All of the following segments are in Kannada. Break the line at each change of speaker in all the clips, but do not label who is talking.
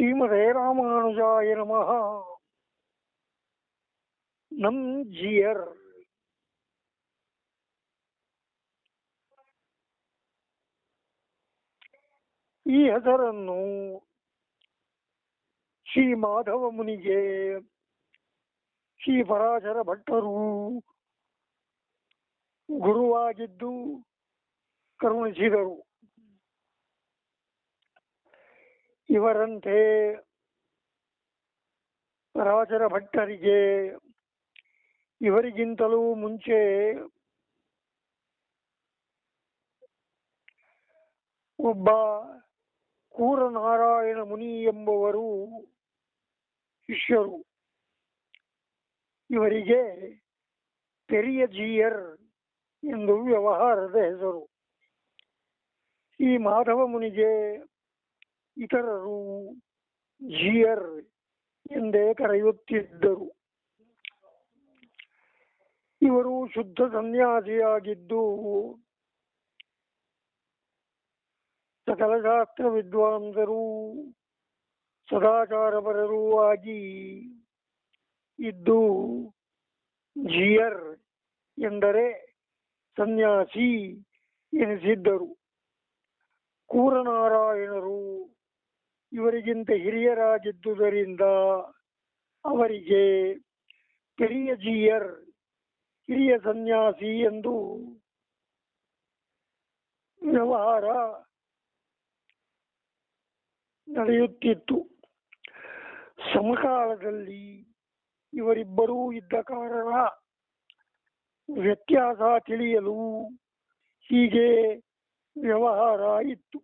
ಶ್ರೀಮದೇ ರಾಮಾನುಜಾಯ ನಮಃ. ನಮ್ ಜಿಯರ್. ಈ ಹೆಸರನ್ನು ಶ್ರೀ ಮಾಧವ ಮುನಿಗೆ, ಶ್ರೀ ಪರಾಶರ ಭಟ್ಟರು ಗುರುವಾಗಿದ್ದು ಕರುಣಿಸಿದರು. ಇವರಂತೆ ಪರಾಶರ ಭಟ್ಟರಿಗೆ ಇವರಿಗಿಂತಲೂ ಮುಂಚೆ ಒಬ್ಬ ಕೂರನಾರಾಯಣ ಮುನಿ ಎಂಬುವರು ಶಿಷ್ಯರು ಇವರಿಗೆ ಪೆರಿಯ ಜೀಯರ್ ಎಂದು ವ್ಯವಹಾರದ ಹೆಸರು ಈ ಮಾಧವ ಮುನಿಗೆ ಇತರರು ಜಿಯರ್ ಎಂದೇ ಕರೆಯುತ್ತಿದ್ದರು. ಇವರು ಶುದ್ಧ ಸನ್ಯಾಸಿಯಾಗಿದ್ದು ಸಕಲ ಶಾಸ್ತ್ರ ವಿದ್ವಾಂಸರೂ ಸದಾಚಾರಪರರೂ ಆಗಿ ಇದ್ದು ಜಿಯರ್ ಎಂದರೆ ಸನ್ಯಾಸಿ ಎನಿಸಿದ್ದರು. ಕೂರನಾರಾಯಣರು ಇವರಿಗಿಂತ ಹಿರಿಯರಾಗಿದ್ದುದರಿಂದ ಅವರಿಗೆ ಪೆರಿಯ ಜಿಯರ್ ಹಿರಿಯ ಸನ್ಯಾಸಿ ಎಂದು ವ್ಯವಹಾರ ನಡೆಯುತ್ತಿತ್ತು. ಸಮಕಾಲದಲ್ಲಿ ಇವರಿಬ್ಬರೂ ಇದ್ದ ಕಾರಣ ವ್ಯತ್ಯಾಸ ತಿಳಿಯಲು ಹೀಗೆ ವ್ಯವಹಾರ ಇತ್ತು.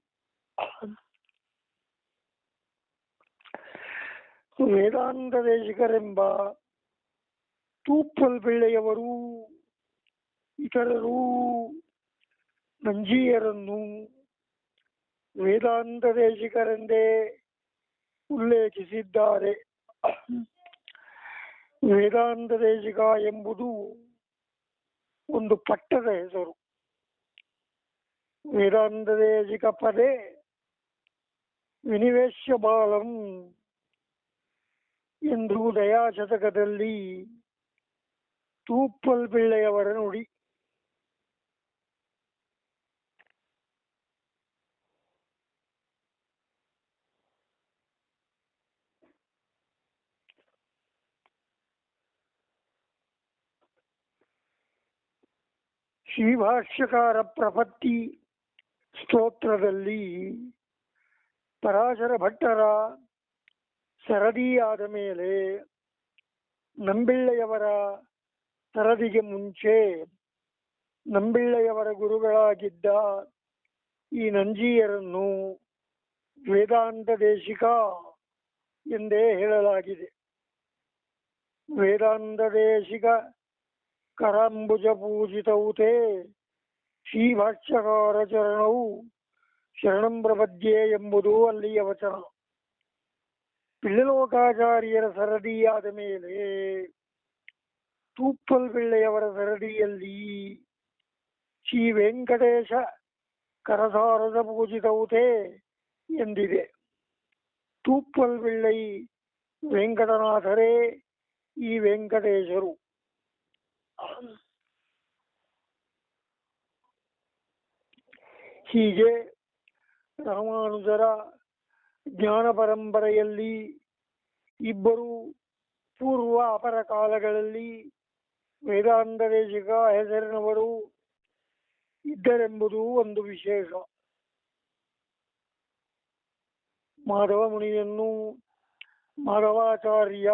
ವೇದಾಂತ ದೇಶಿಕರೆಂಬ ತೂಪ್ಪಲ್ ಬೆಳ್ಳೆಯವರು ಇತರರು ನಂಜೀಯರನ್ನು ವೇದಾಂತ ದೇಶಿಕರೆಂದೇ ಉಲ್ಲೇಖಿಸಿದ್ದಾರೆ ವೇದಾಂತ ದೇಶಿಕ ಎಂಬುದು ಒಂದು ಪಟ್ಟದ ಹೆಸರು. ವೇದಾಂತ ದೇಶಿಕ ಪದೇ ವಿನಿವೇಶ್ಯ ಬಾಲಂ ಎಂದು ದಯಾಶತಕದಲ್ಲಿ ತೂಪ್ಪಲ್ ಪಿಳ್ಳೆಯವರ ನುಡಿ ಶ್ರೀಭಾಷ್ಯಕಾರ ಪ್ರಪತ್ತಿ ಸ್ತೋತ್ರದಲ್ಲಿ ಪರಾಶರ ಭಟ್ಟರ ಸರದಿಯಾದ ಮೇಲೆ ನಂಬಿಳ್ಳೆಯವರ ಸರದಿಗೆ ಮುಂಚೆ ನಂಬಿಳ್ಳೆಯವರ ಗುರುಗಳಾಗಿದ್ದ ಈ ನಂಜೀಯರನ್ನು ವೇದಾಂತ ದೇಶಿಕ ಎಂದೇ ಹೇಳಲಾಗಿದೆ. ವೇದಾಂತ ದೇಶಿಕ ಕರಂಬುಜ ಪೂಜಿತೌತೆ ಶ್ರೀಭಾಷ್ಯಕಾರ ಚರಣವು ಶರಣಂ ಪ್ರಪದ್ಯೆ ಎಂಬುದು ಅಲ್ಲಿಯ ವಚನ. ಪಿಳ್ಳಲೋಕಾಚಾರ್ಯರ ಸರದಿಯಾದ ಮೇಲೆ ತೂಪ್ಪಲ್ ಪಿಳ್ಳೆಯವರ ಸರದಿಯಲ್ಲಿ ಶ್ರೀ ವೆಂಕಟೇಶ ಕರಸಾರದ ಪೂಜಿತೌತೆ ಎಂದಿದೆ ತೂಪ್ಪಲ್ ಪಿಳ್ಳೈ ವೆಂಕಟನಾಥರೇ ಈ ವೆಂಕಟೇಶರು ಹೀಗೆ ರಾಮಾನುಜರ ಜ್ಞಾನ ಪರಂಪರೆಯಲ್ಲಿ ಇಬ್ಬರು ಪೂರ್ವ ಅಪರ ಕಾಲಗಳಲ್ಲಿ ವೇದಾಂತ ದೇಶಿಕ ಹೆಸರಿನವರು ಇದ್ದರೆಂಬುದು ಒಂದು ವಿಶೇಷ. ಮಾಧವ ಮುನಿಯನ್ನು ಮಾಧವಾಚಾರ್ಯ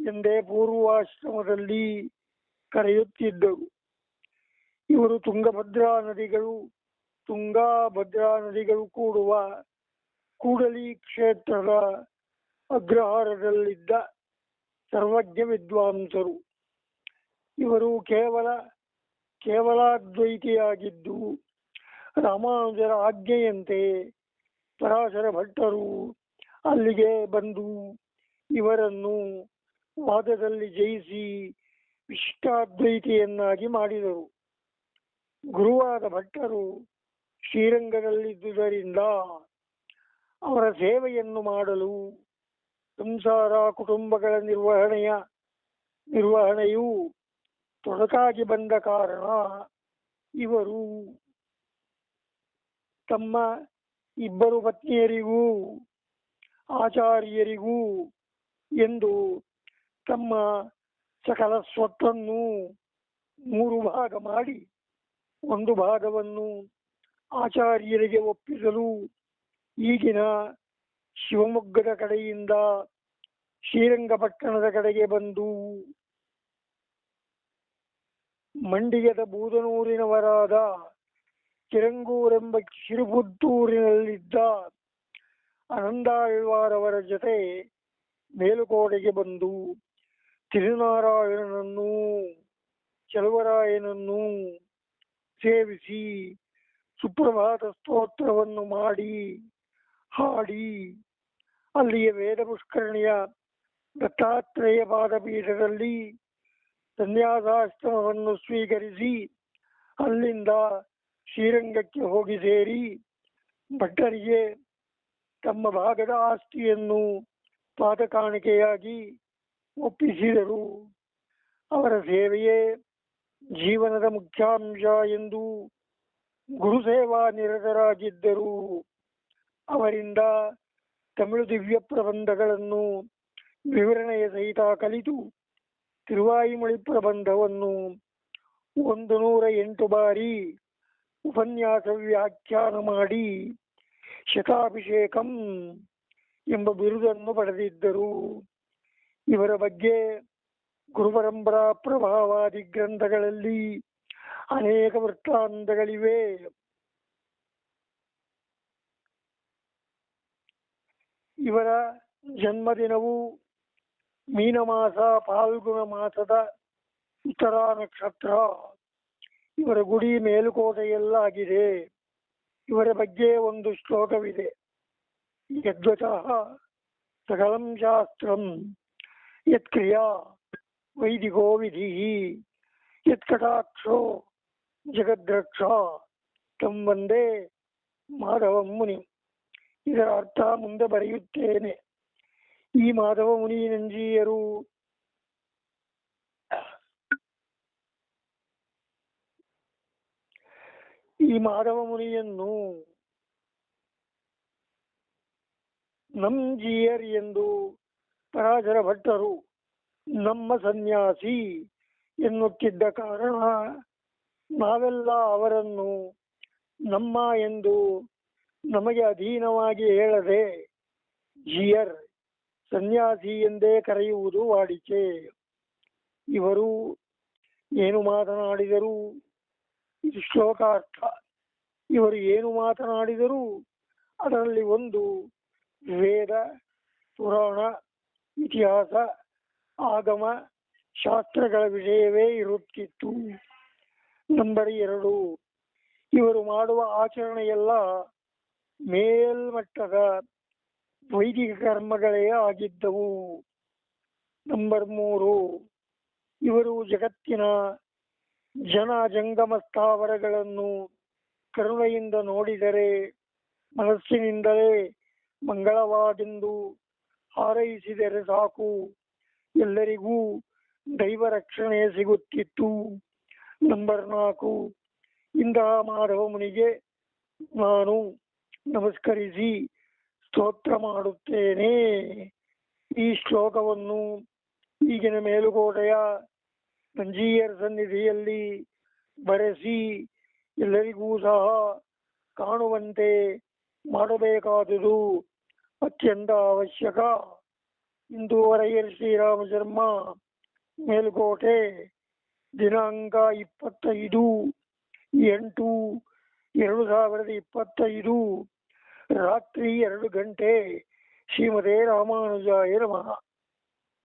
ಎಂದೇ ಪೂರ್ವಾಶ್ರಮದಲ್ಲಿ ಕರೆಯುತ್ತಿದ್ದರು. ಇವರು ತುಂಗಭದ್ರಾ ನದಿಗಳು ತುಂಗಾ ಭದ್ರಾ ನದಿಗಳು ಕೂಡುವ ಕೂಡಲಿ ಕ್ಷೇತ್ರದ ಅಗ್ರಹಾರದಲ್ಲಿದ್ದ ಸರ್ವಜ್ಞ ವಿದ್ವಾಂಸರು. ಇವರು ಕೇವಲ, ಕೇವಲಾದ್ವೈತಿಯಾಗಿದ್ದು ರಾಮಾನುಜರ ಆಜ್ಞೆಯಂತೆ ಪರಾಶರ ಭಟ್ಟರು ಅಲ್ಲಿಗೆ ಬಂದು ಇವರನ್ನು ವಾದದಲ್ಲಿ ಜಯಿಸಿ ವಿಶಿಷ್ಟಾದ್ವೈತಿಯನ್ನಾಗಿ ಮಾಡಿದರು. ಗುರುವಾದ ಭಟ್ಟರು ಶ್ರೀರಂಗದಲ್ಲಿದ್ದುದರಿಂದ ಅವರ ಸೇವೆಯನ್ನು ಮಾಡಲು ಸಂಸಾರ, ಕುಟುಂಬಗಳ ನಿರ್ವಹಣೆಯ, ನಿರ್ವಹಣೆಯು ತೊಡಕಾಗಿ ಬಂದ ಕಾರಣ ಇವರು ತಮ್ಮ ಇಬ್ಬರು ಪತ್ನಿಯರಿಗೂ, ಆಚಾರ್ಯರಿಗೂ ಎಂದು ತಮ್ಮ ಸಕಲ ಸ್ವತ್ತನ್ನು ಮೂರು ಭಾಗ ಮಾಡಿ, ಒಂದು ಭಾಗವನ್ನು ಆಚಾರ್ಯರಿಗೆ ಒಪ್ಪಿಸಲು ಈಗಿನ ಶಿವಮೊಗ್ಗದ ಕಡೆಯಿಂದ ಶ್ರೀರಂಗಪಟ್ಟಣದ ಕಡೆಗೆ ಬಂದು ಮಂಡಿಯದ ಬೂದನೂರಿನವರಾದ ಚಿರಂಗೂರೆಂಬ ಕಿರುಬುದ್ದೂರಿನಲ್ಲಿದ್ದ ಆನಂದಾಳ್ವಾರವರ ಜೊತೆ ಮೇಲುಕೋಟೆಗೆ ಬಂದು ತಿರುನಾರಾಯಣನನ್ನು, ಚಲುವರಾಯನನ್ನು ಸೇವಿಸಿ ಸುಪ್ರಭಾತ ಸ್ತೋತ್ರವನ್ನು ಮಾಡಿ ಹಾಡಿ. ಅಲ್ಲಿಯ ವೇದ ಪುಷ್ಕರಣಿಯ ದತ್ತಾತ್ರೇಯ ಪಾದಪೀಠದಲ್ಲಿ ಸನ್ಯಾಸಾಶ್ರಮವನ್ನು ಸ್ವೀಕರಿಸಿ ಅಲ್ಲಿಂದ ಶ್ರೀರಂಗಕ್ಕೆ ಹೋಗಿ ಸೇರಿ ಭಟ್ಟರಿಗೆ ತಮ್ಮ ಭಾಗದ ಆಸ್ತಿಯನ್ನು ಪಾದ ಕಾಣಿಕೆಯಾಗಿ ಒಪ್ಪಿಸಿದರು. ಅವರ ಸೇವೆಯೇ ಜೀವನದ ಮುಖ್ಯಾಂಶ ಎಂದು ಗುರುಸೇವಾ ನಿರತರಾಗಿದ್ದರು. ಅವರಿಂದ ತಮಿಳು ದಿವ್ಯ ಪ್ರಬಂಧಗಳನ್ನು ವಿವರಣೆಯ ಸಹಿತ ಕಲಿತು ತಿರುವಾಯಿಮೊಳಿ ಪ್ರಬಂಧವನ್ನು ಒಂದು ನೂರ ಎಂಟು ಬಾರಿ ಉಪನ್ಯಾಸ ವ್ಯಾಖ್ಯಾನ ಮಾಡಿ ಶತಾಭಿಷೇಕಂ ಎಂಬ ಬಿರುದನ್ನು ಪಡೆದಿದ್ದರು. ಇವರ ಬಗ್ಗೆ ಗುರುಪರಂಪರಾ ಪ್ರಭಾವಾದಿ ಗ್ರಂಥಗಳಲ್ಲಿ ಅನೇಕ ವೃತ್ತಾಂತಗಳಿವೆ. ಇವರ ಜನ್ಮದಿನವು ಮೀನಮಾಸ, ಪಾಲ್ಗುಣ ಮಾಸದ ಉತ್ತರ ನಕ್ಷತ್ರ ಇವರ ಗುಡಿ ಮೇಲುಕೋಟೆಯಲ್ಲಾಗಿದೆ ಇವರ ಬಗ್ಗೆ ಒಂದು ಶ್ಲೋಕವಿದೆ. ಯದ್ವಚಃ ಸಕಲಂ ಶಾಸ್ತ್ರಂ ಯತ್ಕ್ರಿಯಾ ವೈದಿಕೋ ವಿಧಿ ಯತ್ಕಟಾಕ್ಷೋ ಜಗದ್ರಕ್ಷ ತಂ ವಂದೇ ಮಾಧವಂ ಮುನಿ. ಇದರ ಅರ್ಥ ಮುಂದೆ ಬರೆಯುತ್ತೇನೆ. ಈ ಮಾಧವ ಮುನಿ ನಂಜಿಯರು ಈ ಮಾಧವ ಮುನಿಯನ್ನು ನಂಜಿಯರ್ ಎಂದು ಪರಾಶರ ಭಟ್ಟರು ನಮ್ಮ ಸನ್ಯಾಸಿ ಎನ್ನುತ್ತಿದ್ದ ಕಾರಣ ನಾವೆಲ್ಲ ಅವರನ್ನು ನಮ್ಮ ಎಂದು ನಮಗೆ ಅಧೀನವಾಗಿ ಹೇಳದೆ ಜಿಯರ್ ಸನ್ಯಾಸಿ ಎಂದೇ ಕರೆಯುವುದು ವಾಡಿಕೆ. ಇವರು ಏನು ಮಾತನಾಡಿದರು? ಇದು ಶ್ಲೋಕಾರ್ಥ. ಇವರು ಏನು ಮಾತನಾಡಿದರೂ? ಅದರಲ್ಲಿ ಒಂದು ವೇದ, ಪುರಾಣ, ಇತಿಹಾಸ, ಆಗಮ, ಶಾಸ್ತ್ರಗಳ ವಿಷಯವೇ ಇರುತ್ತಿತ್ತು. ನಂಬರ್ ಎರಡು. ಇವರು ಮಾಡುವ ಆಚರಣೆಯೆಲ್ಲ ಮೇಲ್ಮಟ್ಟದ ವೈದಿಕ ಕರ್ಮಗಳೇ ಆಗಿದ್ದವು. ನಂಬರ್ ಮೂರು, ಇವರು ಜಗತ್ತಿನ ಜನ ಜಂಗಮ ಸ್ಥಾವರಗಳನ್ನು ಕರುಣೆಯಿಂದ ನೋಡಿದರೆ, ಮನಸ್ಸಿನಿಂದಲೇ ಮಂಗಳವಾದೆಂದು ಹಾರೈಸಿದರೆ ಸಾಕು. ಎಲ್ಲರಿಗೂ ದೈವ ರಕ್ಷಣೆ ಸಿಗುತ್ತಿತ್ತು. ನಂಬರ್ ನಾಲ್ಕು ಇಂತಹ ಮಾಧವ ಮುನಿಗೆ ನಾನು ನಮಸ್ಕರಿಸಿ ಸ್ತೋತ್ರ ಮಾಡುತ್ತೇನೆ. ಈ ಶ್ಲೋಕವನ್ನು ಈಗಿನ ಮೇಲುಕೋಟೆಯ ಸಂಜೀಯರ ಸನ್ನಿಧಿಯಲ್ಲಿ ಬರೆಸಿ ಎಲ್ಲರಿಗೂ ಸಹ ಕಾಣುವಂತೆ ಮಾಡಬೇಕಾದುದು ಅತ್ಯಂತ ಅವಶ್ಯಕ. ಇಂದು ವರೆಯರ್ ಶ್ರೀರಾಮ ಶರ್ಮ ಮೇಲುಕೋಟೆ ದಿನಾಂಕ ಇಪ್ಪತ್ತೈದು ಎಂಟು ಎರಡು ಸಾವಿರದ ಇಪ್ಪತ್ತೈದು ರಾತ್ರಿ ಎರಡು ಗಂಟೆ ಶ್ರೀಮತೆ ರಾಮಾನುಜಾಯ ನಮಃ.